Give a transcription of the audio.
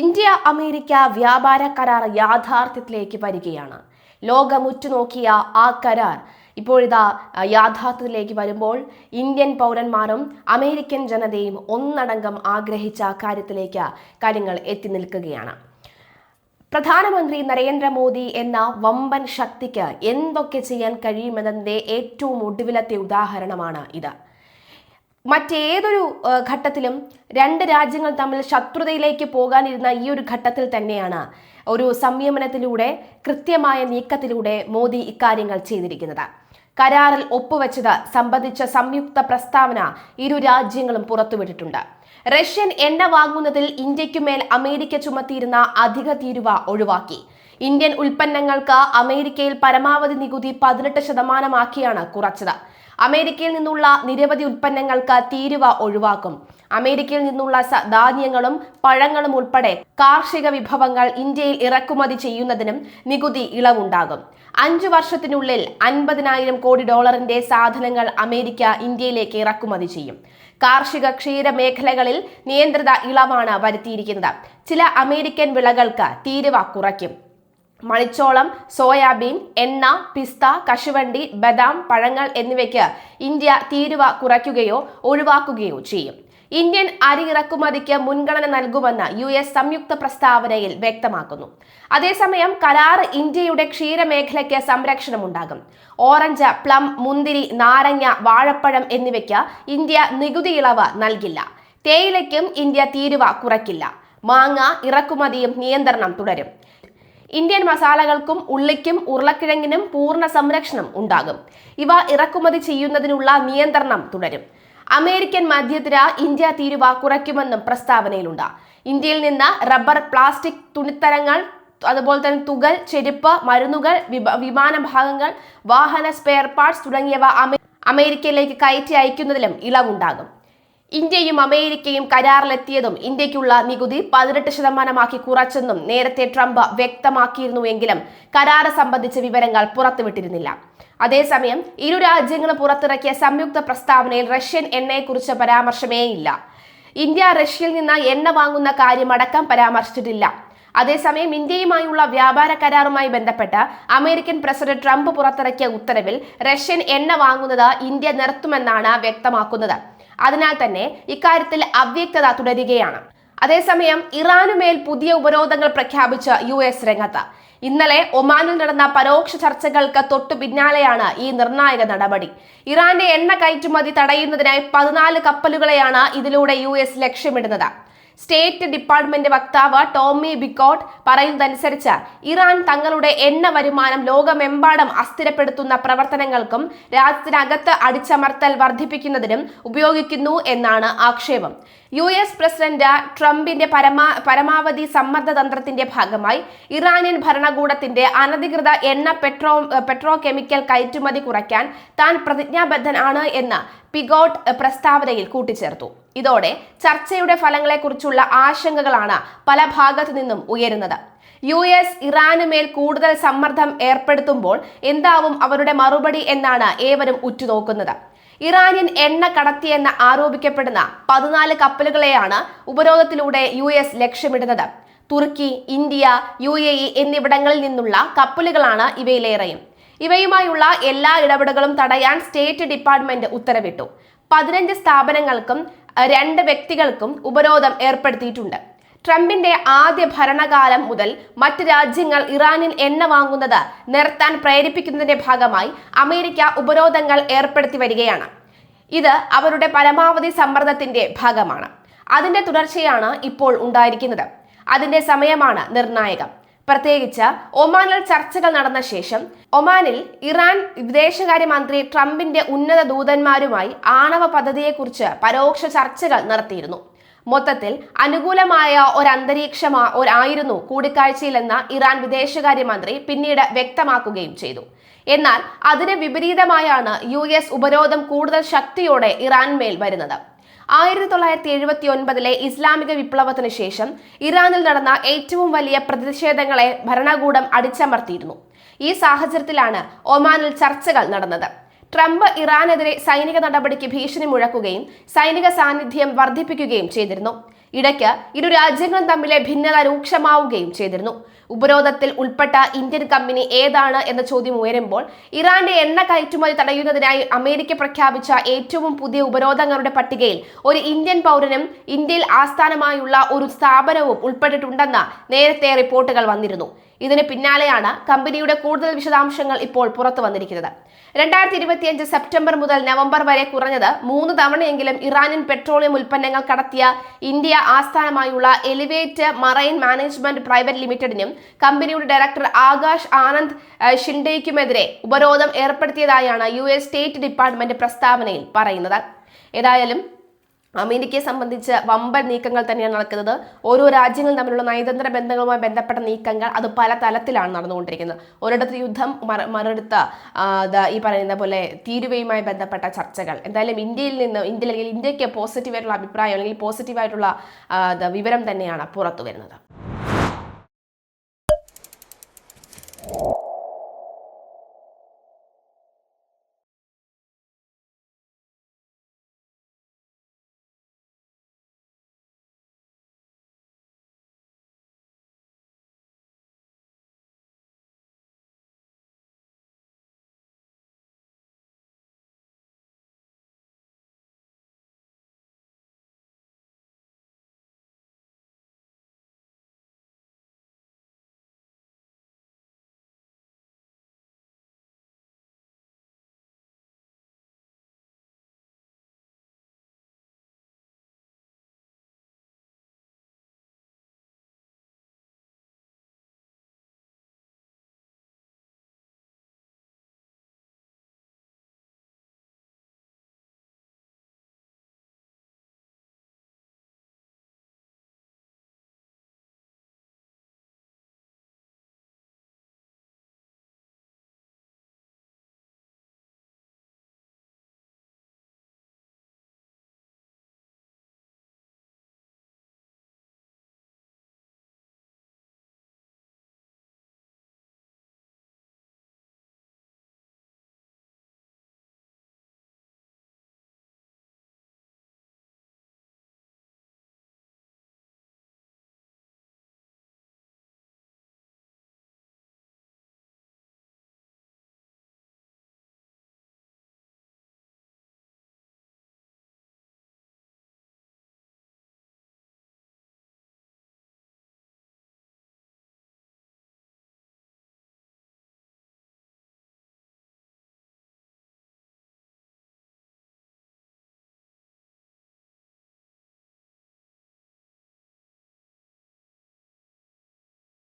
India America വ്യാപാര കരാർ യാഥാർത്ഥ്യത്തിലേക്ക് വരികയാണ്. ലോകം ഉറ്റുനോക്കിയ ആ കരാർ ഇപ്പോഴിതാ യാഥാർത്ഥ്യത്തിലേക്ക് വരുമ്പോൾ ഇന്ത്യൻ പൗരന്മാരും അമേരിക്കൻ ജനതയും ഒന്നടങ്കം ആഗ്രഹിച്ച കാര്യത്തിലേക്ക് കാര്യങ്ങൾ എത്തി നിൽക്കുകയാണ്. പ്രധാനമന്ത്രി നരേന്ദ്രമോദി എന്ന വമ്പൻ ശക്തിക്ക് എന്തൊക്കെ ചെയ്യാൻ കഴിയുമെന്നതിന്റെ ഏറ്റവും ഒടുവിലത്തെ ഉദാഹരണമാണ് ഇത്. മറ്റേതൊരു ഘട്ടത്തിലും രണ്ട് രാജ്യങ്ങൾ തമ്മിൽ ശത്രുതയിലേക്ക് പോകാനിരുന്ന ഈ ഒരു ഘട്ടത്തിൽ തന്നെയാണ് ഒരു സംയമനത്തിലൂടെ കൃത്യമായ നീക്കത്തിലൂടെ മോദി ഇക്കാര്യങ്ങൾ ചെയ്തിരിക്കുന്നത്. കരാറിൽ ഒപ്പുവെച്ചത് സംബന്ധിച്ച സംയുക്ത പ്രസ്താവന ഇരു രാജ്യങ്ങളും പുറത്തുവിട്ടിട്ടുണ്ട്. റഷ്യൻ എണ്ണ വാങ്ങുന്നതിൽ ഇന്ത്യക്കുമേൽ അമേരിക്ക ചുമത്തിയിരുന്ന അധിക തീരുവ ഒഴിവാക്കി. ഇന്ത്യൻ ഉൽപ്പന്നങ്ങൾക്ക് അമേരിക്കയിൽ പരമാവധി നികുതി പതിനെട്ട് ശതമാനമാക്കിയാണ് കുറച്ചത്. അമേരിക്കയിൽ നിന്നുള്ള നിരവധി ഉൽപ്പന്നങ്ങൾക്ക് തീരുവ ഒഴിവാക്കും. അമേരിക്കയിൽ നിന്നുള്ള ധാന്യങ്ങളും പഴങ്ങളും ഉൾപ്പെടെ കാർഷിക വിഭവങ്ങൾ ഇന്ത്യയിൽ ഇറക്കുമതി ചെയ്യുന്നതിനും നികുതി ഇളവുണ്ടാകും. അഞ്ചു വർഷത്തിനുള്ളിൽ അൻപതിനായിരം കോടി ഡോളറിന്റെ സാധനങ്ങൾ അമേരിക്ക ഇന്ത്യയിലേക്ക് ഇറക്കുമതി ചെയ്യും. കാർഷിക ക്ഷീര മേഖലകളിൽ നിയന്ത്രിത ഇളവാണ് വരുത്തിയിരിക്കുന്നത്. ചില അമേരിക്കൻ വിളകൾക്ക് തീരുവ കുറയ്ക്കും. മണിച്ചോളം സോയാബീൻ എണ്ണ പിസ്ത കശുവണ്ടി ബദാം പഴങ്ങൾ എന്നിവയ്ക്ക് ഇന്ത്യ തീരുവ കുറയ്ക്കുകയോ ഒഴിവാക്കുകയോ ചെയ്യും. ഇന്ത്യൻ അരി ഇറക്കുമതിക്ക് മുൻഗണന നൽകുമെന്ന് യു എസ് സംയുക്ത പ്രസ്താവനയിൽ വ്യക്തമാക്കുന്നു. അതേസമയം കരാർ ഇന്ത്യയുടെ ക്ഷീരമേഖലയ്ക്ക് സംരക്ഷണമുണ്ടാകും. ഓറഞ്ച് പ്ലം മുന്തിരി നാരങ്ങ വാഴപ്പഴം എന്നിവയ്ക്ക് ഇന്ത്യ നികുതി ഇളവ് നൽകില്ല. തേയിലയ്ക്കും ഇന്ത്യ തീരുവ കുറയ്ക്കില്ല. മാങ്ങ ഇറക്കുമതിയും നിയന്ത്രണം തുടരും. ഇന്ത്യൻ മസാലകൾക്കും ഉള്ളിക്കും ഉരുളക്കിഴങ്ങിനും പൂർണ സംരക്ഷണം ഉണ്ടാകും. ഇവ ഇറക്കുമതി ചെയ്യുന്നതിനുള്ള നിയന്ത്രണം തുടരും. അമേരിക്കൻ മധ്യത്തിര ഇന്ത്യ തീരുവ കുറയ്ക്കുമെന്നും പ്രസ്താവനയിലുണ്ട്. ഇന്ത്യയിൽ നിന്ന് റബ്ബർ പ്ലാസ്റ്റിക് തുണിത്തരങ്ങൾ അതുപോലെ തന്നെ തുകൽ ചെരുപ്പ് മരുന്നുകൾ വിമാന ഭാഗങ്ങൾ വാഹന സ്പെയർ പാർട്സ് തുടങ്ങിയവ അമേരിക്കയിലേക്ക് കയറ്റി അയക്കുന്നതിലും ഇളവുണ്ടാകും. ഇന്ത്യയും അമേരിക്കയും കരാറിലെത്തിയതും ഇന്ത്യക്കുള്ള നികുതി പതിനെട്ട് ശതമാനമാക്കി കുറച്ചെന്നും നേരത്തെ ട്രംപ് വ്യക്തമാക്കിയിരുന്നുവെങ്കിലും കരാറ് സംബന്ധിച്ച വിവരങ്ങൾ പുറത്തുവിട്ടിരുന്നില്ല. അതേസമയം ഇരു രാജ്യങ്ങളും പുറത്തിറക്കിയ സംയുക്ത പ്രസ്താവനയിൽ റഷ്യൻ എണ്ണയെക്കുറിച്ച് പരാമർശമേയില്ല ഇന്ത്യ റഷ്യയിൽ നിന്ന് എണ്ണ വാങ്ങുന്ന കാര്യമടക്കം പരാമർശിച്ചിട്ടില്ല. അതേസമയം ഇന്ത്യയുമായുള്ള വ്യാപാര കരാറുമായി ബന്ധപ്പെട്ട് അമേരിക്കൻ പ്രസിഡന്റ് ട്രംപ് പുറത്തിറക്കിയ ഉത്തരവിൽ റഷ്യൻ എണ്ണ വാങ്ങുന്നത് ഇന്ത്യ നിർത്തുമെന്നാണ് വ്യക്തമാക്കുന്നത്. അതിനാൽ തന്നെ ഇക്കാര്യത്തിൽ അവ്യക്തത തുടരുകയാണ്. അതേസമയം ഇറാനുമേൽ പുതിയ ഉപരോധങ്ങൾ പ്രഖ്യാപിച്ച യു എസ് രംഗത്ത്. ഇന്നലെ ഒമാനിൽ നടന്ന പരോക്ഷ ചർച്ചകൾക്ക് തൊട്ടു പിന്നാലെയാണ് ഈ നിർണായക നടപടി. ഇറാന്റെ എണ്ണ കയറ്റുമതി തടയുന്നതിനായി പതിനാല് കപ്പലുകളെയാണ് ഇതിലൂടെ യു എസ് ലക്ഷ്യമിടുന്നത്. സ്റ്റേറ്റ് ഡിപ്പാർട്ട്മെന്റ് വക്താവ് ടോമി ബിക്കോട്ട് പറയുന്നതനുസരിച്ച് ഇറാൻ തങ്ങളുടെ എണ്ണ വരുമാനം ലോകമെമ്പാടും അസ്ഥിരപ്പെടുത്തുന്ന പ്രവർത്തനങ്ങൾക്കും രാജ്യത്തിനകത്ത് അടിച്ചമർത്തൽ വർദ്ധിപ്പിക്കുന്നതിനും ഉപയോഗിക്കുന്നു എന്നാണ് ആക്ഷേപം. യു എസ് പ്രസിഡന്റ് ട്രംപിന്റെ പരമാ പരമാവധി സമ്മർദ്ദ തന്ത്രത്തിന്റെ ഭാഗമായി ഇറാനിയൻ ഭരണകൂടത്തിന്റെ അനധികൃത എണ്ണ പെട്രോ പെട്രോ കെമിക്കൽ കയറ്റുമതി കുറയ്ക്കാൻ താൻ പ്രതിജ്ഞാബദ്ധനാണ് എന്ന് പിഗോട്ട് പ്രസ്താവനയിൽ കൂട്ടിച്ചേർത്തു. ഇതോടെ ചർച്ചയുടെ ഫലങ്ങളെക്കുറിച്ചുള്ള ആശങ്കകളാണ് പല ഭാഗത്തു നിന്നും ഉയരുന്നത്. യു എസ് ഇറാനുമേൽ കൂടുതൽ സമ്മർദ്ദം ഏർപ്പെടുത്തുമ്പോൾ എന്താവും അവരുടെ മറുപടി എന്നാണ് ഏവരും ഉറ്റുനോക്കുന്നത്. ഇറാനിയൻ എണ്ണ കടത്തിയെന്ന് ആരോപിക്കപ്പെടുന്ന പതിനാല് കപ്പലുകളെയാണ് ഉപരോധത്തിലൂടെ യു എസ് ലക്ഷ്യമിടുന്നത്. തുർക്കി ഇന്ത്യ യു എ ഇ എന്നിവിടങ്ങളിൽ നിന്നുള്ള കപ്പലുകളാണ് ഇവയിലേറെയും. ഇവയുമായുള്ള എല്ലാ ഇടപെടലുകളും തടയാൻ സ്റ്റേറ്റ് ഡിപ്പാർട്ട്മെന്റ് ഉത്തരവിട്ടു. പതിനഞ്ച് സ്ഥാപനങ്ങൾക്കും രണ്ട് വ്യക്തികൾക്കും ഉപരോധം ഏർപ്പെടുത്തിയിട്ടുണ്ട്. ട്രംപിന്റെ ആദ്യ ഭരണകാലം മുതൽ മറ്റ് രാജ്യങ്ങൾ ഇറാനിൽ എണ്ണ വാങ്ങുന്നത് നിർത്താൻ പ്രേരിപ്പിക്കുന്നതിന്റെ ഭാഗമായി അമേരിക്ക ഉപരോധങ്ങൾ ഏർപ്പെടുത്തി വരികയാണ്. ഇത് അവരുടെ പരമാവധി സമ്മർദ്ദത്തിന്റെ ഭാഗമാണ്. അതിന്റെ തുടർച്ചയാണ് ഇപ്പോൾ ഉണ്ടായിരിക്കുന്നത്. അതിന്റെ സമയമാണ് നിർണായകം. പ്രത്യേകിച്ച് ഒമാനിൽ ചർച്ചകൾ നടന്ന ശേഷം ഒമാനിൽ ഇറാൻ വിദേശകാര്യമന്ത്രി ട്രംപിന്റെ ഉന്നത ദൂതന്മാരുമായി ആണവ പദ്ധതിയെക്കുറിച്ച് പരോക്ഷ ചർച്ചകൾ നടത്തിയിരുന്നു. മൊത്തത്തിൽ അനുകൂലമായ ഒരു അന്തരീക്ഷമാ ഒരായിരുന്നു കൂടിക്കാഴ്ചയിലെന്ന് ഇറാൻ വിദേശകാര്യമന്ത്രി പിന്നീട് വ്യക്തമാക്കുകയും ചെയ്തു. എന്നാൽ അതിന് വിപരീതമായാണ് യു എസ് ഉപരോധം കൂടുതൽ ശക്തിയോടെ ഇറാൻ ഇറാൻമേൽ വരുന്നത്. ആയിരത്തി തൊള്ളായിരത്തി എഴുപത്തി ഒൻപതിലെ ഇസ്ലാമിക വിപ്ലവത്തിന് ശേഷം ഇറാനിൽ നടന്ന ഏറ്റവും വലിയ പ്രതിഷേധങ്ങളെ ഭരണകൂടം അടിച്ചമർത്തിയിരുന്നു. ഈ സാഹചര്യത്തിലാണ് ഒമാനിൽ ചർച്ചകൾ നടന്നത്. ട്രംപ് ഇറാനെതിരെ സൈനിക നടപടിക്ക് ഭീഷണി മുഴക്കുകയും സൈനിക സാന്നിധ്യം വർദ്ധിപ്പിക്കുകയും ചെയ്തിരുന്നു. ഇടയ്ക്ക് ഇരു രാജ്യങ്ങളും തമ്മിലെ ഭിന്നത രൂക്ഷമാവുകയും ചെയ്തിരുന്നു. ഉപരോധത്തിൽ ഉൾപ്പെട്ട ഇന്ത്യൻ കമ്പനി ഏതാണ് എന്ന ചോദ്യം ഉയരുമ്പോൾ ഇറാന്റെ എണ്ണ കയറ്റുമതി തടയുന്നതിനായി അമേരിക്ക പ്രഖ്യാപിച്ച ഏറ്റവും പുതിയ ഉപരോധങ്ങളുടെ പട്ടികയിൽ ഒരു ഇന്ത്യൻ പൗരനും ഇന്ത്യയിൽ ആസ്ഥാനമായുള്ള ഒരു സ്ഥാപനവും ഉൾപ്പെട്ടിട്ടുണ്ടെന്ന് നേരത്തെ റിപ്പോർട്ടുകൾ വന്നിരുന്നു. ഇതിന് പിന്നാലെയാണ് കമ്പനിയുടെ കൂടുതൽ വിശദാംശങ്ങൾ ഇപ്പോൾ പുറത്തു വന്നിരിക്കുന്നത്. രണ്ടായിരത്തി ഇരുപത്തിയഞ്ച് സെപ്റ്റംബർ മുതൽ നവംബർ വരെ കുറഞ്ഞത് മൂന്ന് തവണയെങ്കിലും ഇറാനിയൻ പെട്രോളിയം ഉൽപ്പന്നങ്ങൾ കടത്തിയ ഇന്ത്യ ആസ്ഥാനമായുള്ള എലിവേറ്റ് മറൈൻ മാനേജ്മെന്റ് പ്രൈവറ്റ് ലിമിറ്റഡിനും കമ്പനിയുടെ ഡയറക്ടർ ആകാശ് ആനന്ദ് ഷിൻഡേക്കുമെതിരെ ഉപരോധം ഏർപ്പെടുത്തിയതായാണ് യു എസ് സ്റ്റേറ്റ് ഡിപ്പാർട്ട്മെന്റ് പ്രസ്താവനയിൽ പറയുന്നത്. ഏതായാലും അമേരിക്കയെ സംബന്ധിച്ച് വമ്പൻ നീക്കങ്ങൾ തന്നെയാണ് നടക്കുന്നത്. ഓരോ രാജ്യങ്ങൾ തമ്മിലുള്ള നയതന്ത്ര ബന്ധങ്ങളുമായി ബന്ധപ്പെട്ട നീക്കങ്ങൾ അത് പല തലത്തിലാണ് നടന്നുകൊണ്ടിരിക്കുന്നത്. ഒരിടത്ത് യുദ്ധം മറ- മറിടത്ത് ഈ പറയുന്ന പോലെ തീരുവയുമായി ബന്ധപ്പെട്ട ചർച്ചകൾ. എന്തായാലും ഇന്ത്യയിൽ നിന്ന് ഇന്ത്യ അല്ലെങ്കിൽ ഇന്ത്യയ്ക്ക് പോസിറ്റീവായിട്ടുള്ള അഭിപ്രായം അല്ലെങ്കിൽ പോസിറ്റീവായിട്ടുള്ള വിവരം തന്നെയാണ് പുറത്തു വരുന്നത്